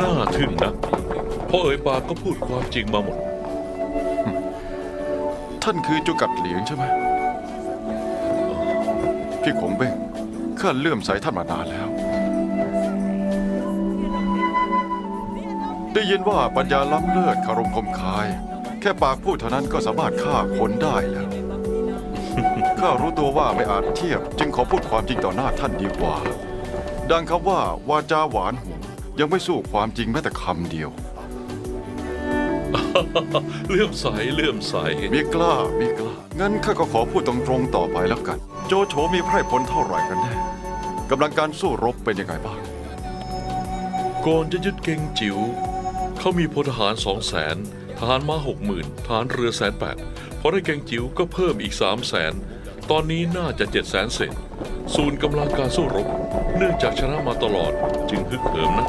น่าทึ่งนะเพอเอ่ยปากก็พูดความจริงมาหมด ท่านคือจุกัดเหลียงใช่ไหมพี่ขงเบ้งข้าเลื่อมใสท่านมานานแล้ว ได้ยินว่าปัญญาล้ำเลิศคารมคมคาย แค่ปากพูดเท่านั้นก็สามารถฆ่าคนได้แล้ว ข้ารู้ตัวว่าไม่อาจเทียบ จึงขอพูดความจริงต่อหน้าท่านดีกว่า ดังคำว่าวาจาหวานหู ยังไม่สู้ความจริงแม้แต่คำเดียว เลื่อมใสเลื่อมใสมีกล้ามีกล้า งั้นข้าก็ขอพูดตรงๆต่อไปแล้วกัน โจโฉมีไพร่พลเท่าไหร่กันแน่กำลังการสู้รบเป็นยังไงบ้าง ก่อนจะยึดเกงจิ๋วเขามีพลทหารสองแสนทหารม้าหกหมื่นทหารเรือแสนแปดพอได้เกงจิ๋วก็เพิ่มอีกสามแสนตอนนี้น่าจะเจ็ดแสนเศษศูนย์กำลังการสู้รบ เนื่องจากชนะมาตลอดจึงฮึกเหิมนะ